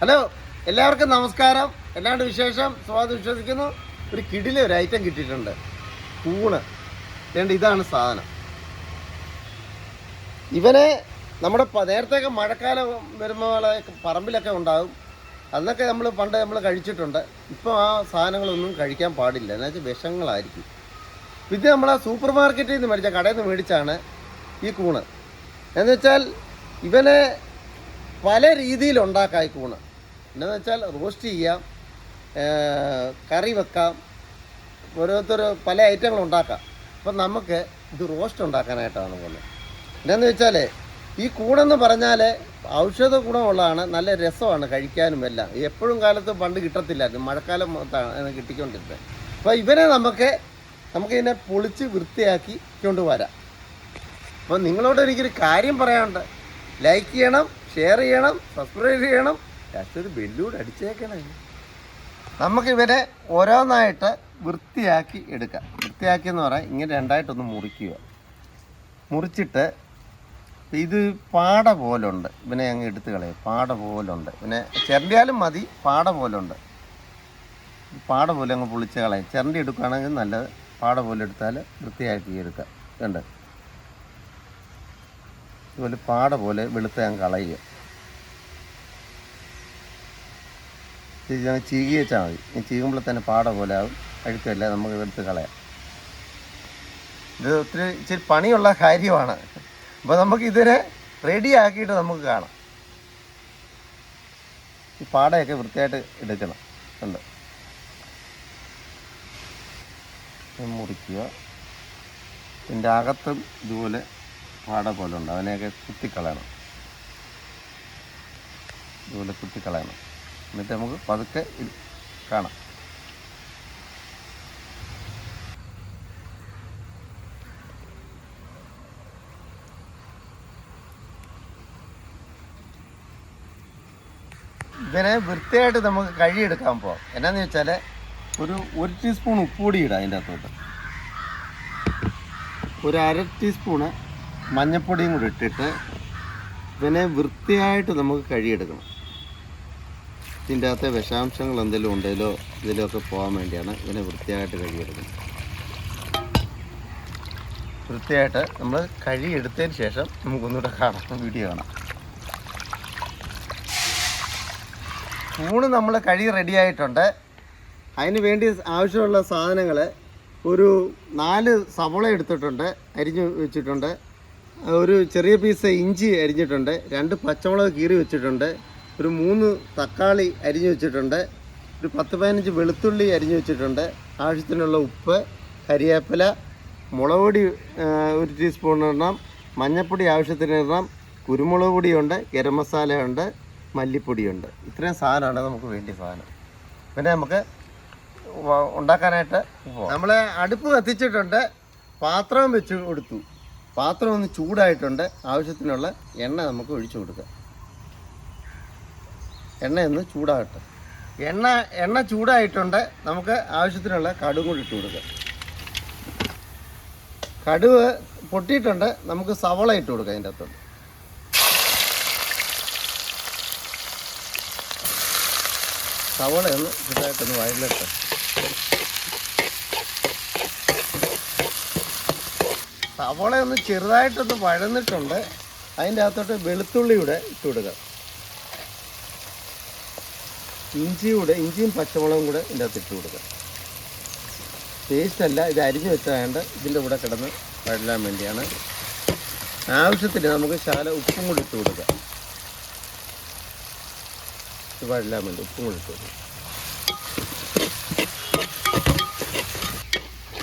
Hello എല്ലാവർക്കും നമസ്കാരം. എല്ലാണ്ട് വിശേഷം സ്വാദ് വിശ്വസിക്കുന്നു. ഒരു കിടിലെ ഒരു ഐറ്റം കിട്ടിയിട്ടുണ്ട്. കൂണ്. രണ്ട് ഇതാണ് സാധനം. ഇവനെ നമ്മുടെ നേരത്തെയൊക്കെ മഴക്കാലം വരുമ്പോൾ പറമ്പിലൊക്കെ ഉണ്ടാകും അന്നൊക്കെ നമ്മൾ പണ്ട് നമ്മൾ കഴിച്ചിട്ടുണ്ട്. ഇപ്പോൾ ആ സാധനങ്ങളൊന്നും കഴിക്കാൻ പാടില്ല. എന്ന് വെച്ചാൽ വിഷങ്ങളായിരിക്കും. ഇത് നമ്മൾ ആ സൂപ്പർ മാർക്കറ്റിൽ നിന്ന് മേടിച്ച കടയിൽ നിന്ന് മേടിച്ചാണ് ഈ കൂണ്. എന്നുവെച്ചാൽ ഇവനെ പല രീതിയിൽ ഉണ്ടാക്കാം ഈ കൂണ്. എന്നു വെച്ചാൽ റോസ്റ്റ് ചെയ്യാം കറി വെക്കാം ഓരോരുത്തർ പല ഐറ്റങ്ങൾ ഉണ്ടാക്കാം. അപ്പം നമുക്ക് ഇത് റോസ്റ്റ് ഉണ്ടാക്കാനായിട്ടാണ് പോകുന്നത്. എന്താണെന്ന് വെച്ചാൽ ഈ കൂണെന്ന് പറഞ്ഞാൽ ഔഷധ ഗുണമുള്ളതാണ് നല്ല രസമാണ് കഴിക്കാനും എല്ലാം. എപ്പോഴും കാലത്ത് പണ്ട് കിട്ടത്തില്ലായിരുന്നു മഴക്കാലം മൊത്തമാണ് കിട്ടിക്കൊണ്ടിരുന്നത്. അപ്പോൾ ഇവനെ നമുക്ക് നമുക്ക് ഇതിനെ പൊളിച്ച് വൃത്തിയാക്കി കൊണ്ടുവരാം അപ്പോൾ നിങ്ങളോട് എനിക്കൊരു കാര്യം പറയാനുണ്ട്. ലൈക്ക് ചെയ്യണം ഷെയർ ചെയ്യണം സബ്സ്ക്രൈബ് ചെയ്യണം ബെല്ലൂടെ നമുക്ക് ഇവരെ ഓരോന്നായിട്ട് വൃത്തിയാക്കി എടുക്കാം. വൃത്തിയാക്കി എന്ന് പറയാൻ ഇങ്ങനെ രണ്ടായിട്ടൊന്ന് മുറിക്കുക. മുറിച്ചിട്ട് ഇത് പാട പോലുണ്ട്. ഇവനെ അങ്ങ് എടുത്തു കളയും. പാട പോലുണ്ട്. പിന്നെ ചിരണ്ടിയാലും മതി പാട പോലുണ്ട്. പാട പോലെ അങ്ങ് പൊളിച്ച് കളയും. ചിരണ്ടി എടുക്കുകയാണെങ്കിൽ നല്ലത്. പാട പോലെ എടുത്താൽ വൃത്തിയാക്കി എടുക്കാം. കണ്ട്? ഇതുപോലെ പാട പോലെ വെളുത്ത് ഞാൻ കളയുക ഇത് ഞാൻ ചീകി വെച്ചാൽ മതി. ചീകുമ്പോൾ തന്നെ പാട പോലെ ആവും. അഴുക്കല്ല നമുക്ക് എടുത്ത് കളയാം. ഇത് ഒത്തിരി ഇച്ചിരി പണിയുള്ള കാര്യമാണ്. അപ്പോൾ നമുക്ക് ഇതിനെ റെഡിയാക്കിയിട്ട് നമുക്ക് കാണാം. ഈ പാടയൊക്കെ വൃത്തിയായിട്ട് എടുക്കണം. ഉണ്ട് മുറിക്കുക. ഇതിന്റെ അകത്തും ഇതുപോലെ പാട പോലെ ഉണ്ട്. അതിനെയൊക്കെ കുത്തിക്കളയണം. ഇതുപോലെ കുത്തിക്കളയണം. എന്നിട്ട് നമുക്ക് പതുക്കെ കാണാം. ഇതിനെ വൃത്തിയായിട്ട് നമുക്ക് കഴുകിയെടുക്കാൻ പോകാം എന്നാന്ന് വെച്ചാൽ ഒരു ഒരു ടീസ്പൂൺ ഉപ്പുപൊടി ഇടാം അതിന്റെ അകത്തോട്ട്. ഒരു അര ടീസ്പൂണ് മഞ്ഞൾപ്പൊടിയും കൂടി ഇട്ടിട്ട് ഇതിനെ വൃത്തിയായിട്ട് നമുക്ക് കഴുകിയെടുക്കണം. ഇതിന്റെ അകത്തെ വിഷാംശങ്ങൾ എന്തെങ്കിലും ഉണ്ടെങ്കിലോ ഇതിലൊക്കെ പോകാൻ വേണ്ടിയാണ് ഇതിനെ വൃത്തിയായിട്ട് കഴുകിയെടുക്കുന്നത്. വൃത്തിയായിട്ട് നമ്മൾ കഴുകിയെടുത്തതിന് ശേഷം നമുക്കൊന്നുകൂടെ കാണാം വീഡിയോ കാണാം. ഊണ് നമ്മൾ കഴുകി റെഡിയായിട്ടുണ്ട് അതിന് വേണ്ടി ആവശ്യമുള്ള സാധനങ്ങൾ ഒരു നാല് സവള എടുത്തിട്ടുണ്ട് അരിഞ്ഞ് വെച്ചിട്ടുണ്ട്. ഒരു ചെറിയ പീസ് ഇഞ്ചി അരിഞ്ഞിട്ടുണ്ട് രണ്ട് പച്ചമുളക് കീറി വെച്ചിട്ടുണ്ട്. ഒരു മൂന്ന് തക്കാളി അരിഞ്ഞു വെച്ചിട്ടുണ്ട്. ഒരു പത്ത് പതിനഞ്ച് വെളുത്തുള്ളി അരിഞ്ഞു വെച്ചിട്ടുണ്ട്. ആവശ്യത്തിനുള്ള ഉപ്പ് കരിയേപ്പില മുളക് പൊടി ഒരു ടീസ്പൂൺ ഇടണം. മഞ്ഞൾപ്പൊടി ആവശ്യത്തിന് ഇടണം. കുരുമുളക് പൊടിയുണ്ട് ഗരം മസാലയുണ്ട് മല്ലിപ്പൊടിയുണ്ട്. ഇത്രയും സാധനമാണ് നമുക്ക് വേണ്ടിയ സാധനം. പിന്നെ നമുക്ക് ഉണ്ടാക്കാനായിട്ട് നമ്മൾ അടുപ്പ് കത്തിച്ചിട്ടുണ്ട്. പാത്രം വെച്ച് കൊടുത്തു. പാത്രം ഒന്ന് ചൂടായിട്ടുണ്ട്. ആവശ്യത്തിനുള്ള എണ്ണ നമുക്ക് ഒഴിച്ചു കൊടുക്കാം. എണ്ണ ഒന്ന് ചൂടാകട്ടെ. എണ്ണ എണ്ണ ചൂടായിട്ടുണ്ട്. നമുക്ക് ആവശ്യത്തിനുള്ള കടുക് കൂടി ഇട്ട് കൊടുക്കാം. കടുവ് പൊട്ടിയിട്ടുണ്ട്. നമുക്ക് സവള ഇട്ട് കൊടുക്കാം അതിന്റെ അകത്തോട്ട്. സവള ഒന്ന് ചെറുതായിട്ടൊന്ന് വയലിട്ട് സവള ഒന്ന് ചെറുതായിട്ടൊന്ന് വഴന്നിട്ടുണ്ട്. അതിന്റെ അകത്തോട്ട് വെളുത്തുള്ളിയുടെ ഇട്ട് കൊടുക്കുക ഇഞ്ചിയൂടെ ഇഞ്ചിയും പച്ചമുളകും കൂടെ ഇതിന്റെ അകത്ത് ഇട്ട് കൊടുക്കുക. പേസ്റ്റ് അല്ല ഇത് അരിഞ്ഞു വെച്ചായണ്ട് ഇതിന്റെ കൂടെ കിടന്ന് വഴലാൻ വേണ്ടിയാണ്. ആവശ്യത്തിന് നമുക്ക് ശാല ഉപ്പും കൂടി ഇട്ട് കൊടുക്കുക. ഇത് വഴലാൻ വേണ്ടി ഉപ്പും കൂടി ഇട്ട് കൊടുക്കുക.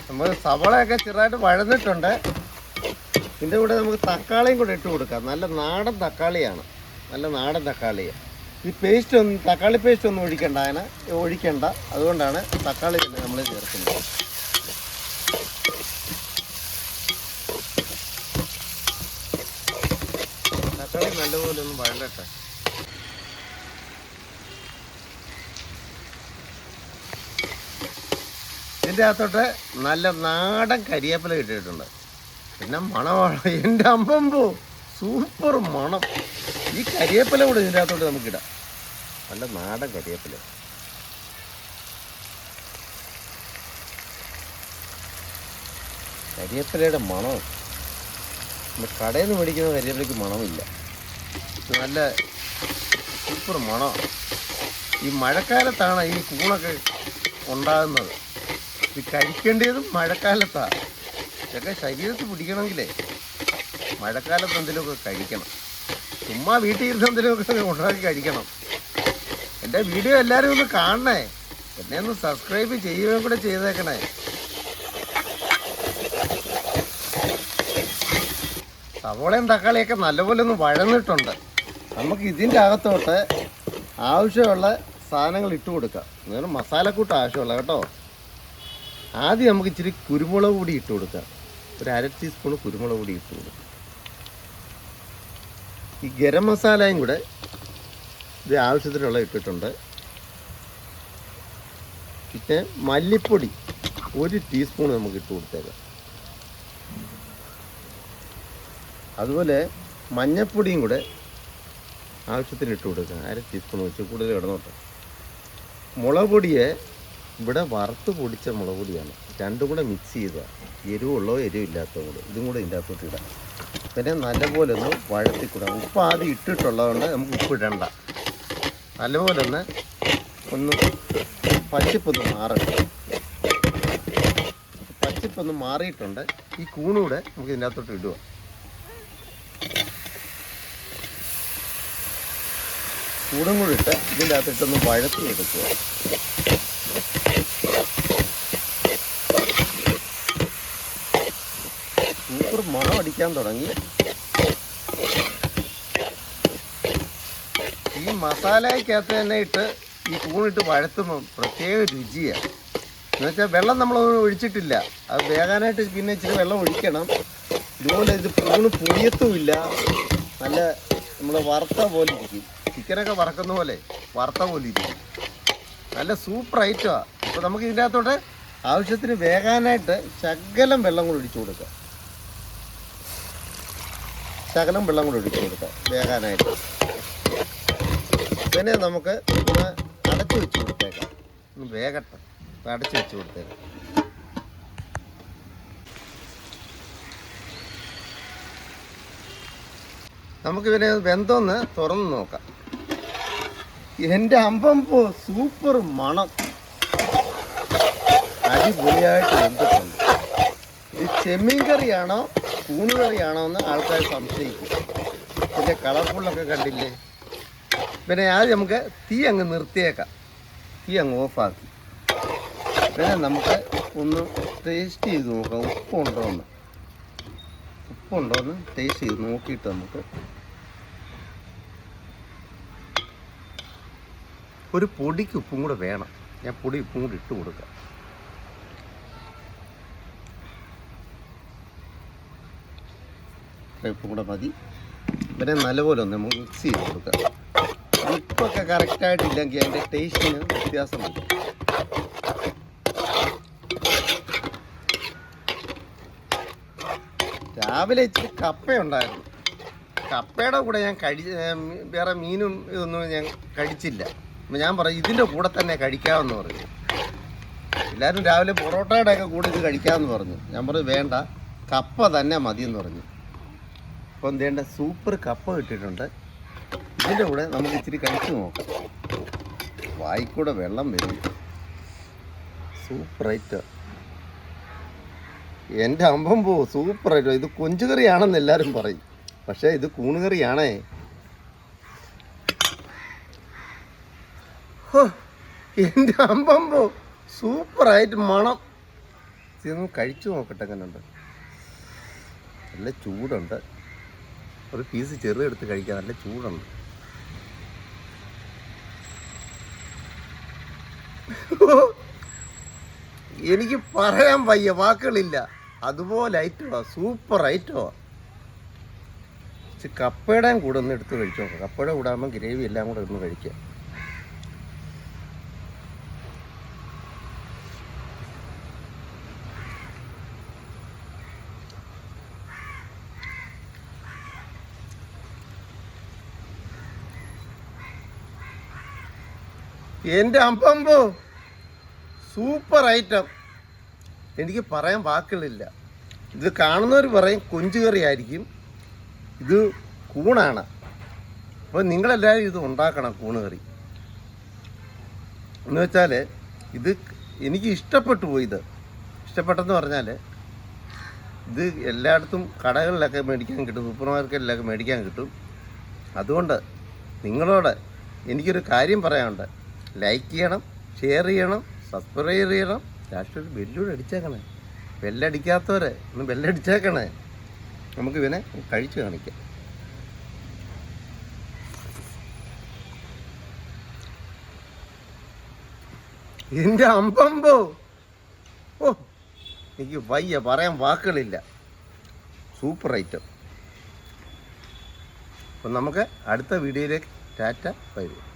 നമ്മൾ സവളയൊക്കെ ചെറുതായിട്ട് വഴന്നിട്ടുണ്ട്. ഇതിന്റെ കൂടെ നമുക്ക് തക്കാളിയും കൂടെ ഇട്ട് കൊടുക്കാം. നല്ല നാടൻ തക്കാളിയാണ്. നല്ല നാടൻ തക്കാളിയാണ്. ഈ പേസ്റ്റ് ഒന്നും തക്കാളി പേസ്റ്റ് ഒന്നും ഒഴിക്കണ്ട അങ്ങനെ ഒഴിക്കണ്ട. അതുകൊണ്ടാണ് തക്കാളി നമ്മൾ ചേർക്കുന്നത്. തക്കാളി നല്ലപോലെ ഒന്ന് വഴലട്ടെ. ഇതിന്റെ അകത്തോട്ട് നല്ല നാടൻ കരിയേപ്പില ഇട്ടിട്ടുണ്ട്. പിന്നെ മണമാണ് എന്റെ അമ്പമ്പോ സൂപ്പർ മണം. ഈ കരിയേപ്പില കൂടെ ഇതിന്റെ അകത്തോട്ട് നമുക്കിടാം നല്ല നാടൻ കരിയേപ്പില. കരിയേപ്പിലയുടെ മണം. കടയിൽ നിന്ന് മേടിക്കുന്ന കരിയേപ്പിലയ്ക്ക് മണമില്ല. നല്ല സൂപ്പർ മണം. ഈ മഴക്കാലത്താണ് ഈ കൂണൊക്കെ ഉണ്ടാകുന്നത്. ഇത് കഴിക്കേണ്ടതും മഴക്കാലത്താണ്. ഇതൊക്കെ ശരീരത്തിൽ പിടിക്കണമെങ്കിലേ മഴക്കാലത്ത് എന്തെങ്കിലുമൊക്കെ കഴിക്കണം. ചുമ്മാ വീട്ടിൽ ഇരുന്ന് എന്തെങ്കിലുമൊക്കെ ഉണ്ടാക്കി കഴിക്കണം. എന്റെ വീഡിയോ എല്ലാവരും ഒന്ന് കാണണേ. എന്നെ ഒന്ന് സബ്സ്ക്രൈബ് ചെയ്യുകയും കൂടെ ചെയ്തേക്കണേ. സവോളയും തക്കാളിയൊക്കെ നല്ലപോലെ ഒന്ന് വഴന്നിട്ടുണ്ട്. നമുക്ക് ഇതിന്റെ അകത്തോട്ട് ആവശ്യമുള്ള സാധനങ്ങൾ ഇട്ട് കൊടുക്കാം. അങ്ങനെ മസാലക്കൂട്ട് ആവശ്യമുള്ള കേട്ടോ. ആദ്യം നമുക്ക് ഇച്ചിരി കുരുമുളക് പൊടി ഇട്ട് കൊടുക്കാം. ഒരു അര ടീസ്പൂൺ കുരുമുളക് പൊടി ഇട്ട് കൊടുക്കാം. ഈ ഗരം മസാലയും കൂടെ ഇത് ആവശ്യത്തിനുള്ള ഇട്ടിട്ടുണ്ട്. പിന്നെ മല്ലിപ്പൊടി ഒരു ടീസ്പൂൺ നമുക്ക് ഇട്ട് കൊടുത്തേക്കാം. അതുപോലെ മഞ്ഞപ്പൊടിയും കൂടെ ആവശ്യത്തിന് ഇട്ട് കൊടുക്കുക അര ടീസ്പൂൺ വെച്ച് കൂടുതൽ കിടന്നോട്ടെ മുളക് പൊടിയെ ഇവിടെ വറുത്ത് പൊടിച്ച മുളക് പൊടിയാണ്. രണ്ടും കൂടെ മിക്സ് ചെയ്ത എരിവുള്ളോ എരിവില്ലാത്തതും കൂടെ ഇതും കൂടെ ഇതിന്റെ അകത്തോട്ട് ഇടാം. പിന്നെ നല്ലപോലെ ഒന്ന് വഴത്തിക്കൂടാം ഉപ്പ് ആദ്യം ഇട്ടിട്ടുള്ളതുകൊണ്ട് നമുക്ക് ഉപ്പ് ഇടണ്ട. നല്ലപോലെ ഒന്ന് ഒന്ന് പച്ചിപ്പൊന്ന് മാറട്ടെ. പച്ചിപ്പൊന്ന് മാറിയിട്ടുണ്ട്. ഈ കൂണൂടെ നമുക്ക് ഇതിന്റെ അകത്തോട്ട് ഇടുക കൂടും കൂടി ഇട്ട് ഇതിന്റെ അകത്തിട്ടൊന്ന് വഴത്തി എടുക്കുക സൂപ്പർ മണം അടിക്കാൻ തുടങ്ങി. ഈ മസാലയ്ക്കകത്ത് തന്നെ ഇട്ട് ഈ കൂണിട്ട് വഴത്തുമ്പോൾ പ്രത്യേക രുചിയാണ് എന്നുവെച്ചാൽ വെള്ളം നമ്മൾ ഒഴിച്ചിട്ടില്ല. അത് വേകാനായിട്ട് പിന്നെ ഇച്ചിരി വെള്ളം ഒഴിക്കണം. ഇതുപോലെ ഇത് കൂണ് പൊടിയത്തുമില്ല. നല്ല നമ്മൾ വറുത്ത പോലെ ഇരിക്കും. ചിക്കനൊക്കെ വറക്കുന്ന പോലെ വറുത്ത പോലെ ഇരിക്കും. നല്ല സൂപ്പർ ഐറ്റമാണ് അപ്പോൾ നമുക്ക് ഇതിന്റെ അകത്തോട്ട് ആവശ്യത്തിന് വേകാനായിട്ട് ശകലം വെള്ളം കൂടി ഒഴിച്ചു കൊടുക്കാം. ശകലം വെള്ളം കൂടി ഒഴിച്ചു കൊടുക്കാം വേകാനായിട്ട്. പിന്നെ നമുക്ക് ഒന്ന് അടച്ചു വെച്ച് കൊടുത്തേക്കാം. ഒന്ന് വേഗട്ടെ അടച്ചു വെച്ച് കൊടുത്തേക്കാം. നമുക്ക് ഇവനെ വെന്തോന്ന് തുറന്ന് നോക്കാം. എന്റെ അമ്പം പോ സൂപ്പർ മണം. അടിപൊളിയായിട്ട് വെന്തിട്ടുണ്ട്. ഈ ചെമ്മീൻ കറിയാണോ കൂണ് കറിയാണോ എന്ന് ആൾക്കാർ സംശയിക്കും. ഇതിന്റെ കളർഫുള്ളൊക്കെ കണ്ടില്ലേ? പിന്നെ ആദ്യം നമുക്ക് തീ അങ്ങ് നിർത്തിയേക്കാം. തീ അങ്ങ് ഓഫാക്കി. പിന്നെ നമുക്ക് ഒന്ന് ടേസ്റ്റ് ചെയ്ത് നോക്കാം ഉപ്പുണ്ടോ എന്ന് ഉപ്പുണ്ടോ എന്ന് ടേസ്റ്റ് ചെയ്ത് നോക്കിയിട്ട് നമുക്ക് ഒരു പൊടിക്ക് ഉപ്പും കൂടെ വേണം. ഞാൻ പൊടി ഉപ്പും കൂടി ഇട്ട് കൊടുക്കാം. ഉപ്പും കൂടെ മതി. പിന്നെ നല്ലപോലെ ഒന്ന് മിക്സ് ചെയ്ത് കൊടുക്കാം. ഉപ്പൊക്കെ കറക്റ്റായിട്ടില്ലെങ്കിൽ അതിന്റെ ടേസ്റ്റിന് വ്യത്യാസം വരും രാവിലെ ഇച്ചിരി കപ്പയുണ്ടായിരുന്നു. കപ്പയുടെ കൂടെ ഞാൻ കഴി വേറെ മീനും ഇതൊന്നും ഞാൻ കഴിച്ചില്ല. അപ്പം ഞാൻ പറയും ഇതിന്റെ കൂടെ തന്നെ കഴിക്കാമെന്ന് പറഞ്ഞു. എല്ലാവരും രാവിലെ പൊറോട്ടയുടെ ഒക്കെ കൂടെ ഇത് കഴിക്കാമെന്ന് പറഞ്ഞു. ഞാൻ പറഞ്ഞു വേണ്ട കപ്പ തന്നെ മതിയെന്ന് പറഞ്ഞു. അപ്പോൾ എന്തേണ്ട സൂപ്പർ കപ്പ കിട്ടിയിട്ടുണ്ട്. ഇതിന്റെ കൂടെ നമുക്ക് ഇച്ചിരി കഴിച്ചു നോക്കാം. വായിക്കൂടെ വെള്ളം വരും. സൂപ്പറായിട്ട് എന്റെ അമ്പം പോ സൂപ്പർ ആയിട്ടോ. ഇത് കൊഞ്ചുകറിയാണെന്ന് എല്ലാവരും പറയും. പക്ഷേ ഇത് കൂണുകറിയാണേ. എന്റെ അമ്പം പോ സൂപ്പറായിട്ട് മണം. ഇതൊന്ന് കഴിച്ചു നോക്കട്ടെ എങ്ങനെയുണ്ട് നല്ല ചൂടുണ്ട്. ഒരു പീസ് ചെറുതെടുത്ത് കഴിക്കാൻ നല്ല ചൂടുണ്ട്. എനിക്ക് പറയാൻ വയ്യ വാക്കുകളില്ല. അതുപോലെ ഐറ്റമാ സൂപ്പർ ഐറ്റമാ. കപ്പയുടെയും കൂടെ ഒന്ന് എടുത്ത് കഴിച്ചോ കപ്പയുടെ കൂടാകുമ്പോൾ ഗ്രേവി എല്ലാം കൂടെ ഒന്ന് കഴിക്കാം. എന്റെ അമ്പമ്പോ. Super item. എനിക്ക് പറയാൻ വാക്കുകളില്ല. ഇത് കാണുന്നവർ പറയും കൊഞ്ചുകറി ആയിരിക്കും ഇത് കൂണാണ്. അപ്പോൾ നിങ്ങളെല്ലാവരും ഇത് ഉണ്ടാക്കണം കൂണുകറി. എന്ന് വെച്ചാൽ ഇത് എനിക്ക് ഇഷ്ടപ്പെട്ടു പോയി ഇത് ഇഷ്ടപ്പെട്ടെന്ന് പറഞ്ഞാൽ ഇത് എല്ലായിടത്തും കടകളിലൊക്കെ മേടിക്കാൻ കിട്ടും സൂപ്പർ മാർക്കറ്റിലൊക്കെ മേടിക്കാൻ കിട്ടും. അതുകൊണ്ട് നിങ്ങളോട് എനിക്കൊരു കാര്യം പറയാനുണ്ട്. ലൈക്ക് ചെയ്യണം ഷെയർ ചെയ്യണം സബ്സ്ക്രൈബ് ചെയ്യണം. ഒരു ബെല്ലൂടെ അടിച്ചേക്കണേ. ബെല്ലടിക്കാത്തവരെ ഒന്ന് ബെല്ലടിച്ചേക്കണേ നമുക്ക് ഇവനെ കഴിച്ചു കാണിക്കാം. എന്റെ അമ്പമ്പോ. ഓ എനിക്ക് വയ്യ പറയാൻ വാക്കുകളില്ല. Super item. അപ്പം നമുക്ക് അടുത്ത വീഡിയോയിലേക്ക് ടാറ്റ വരും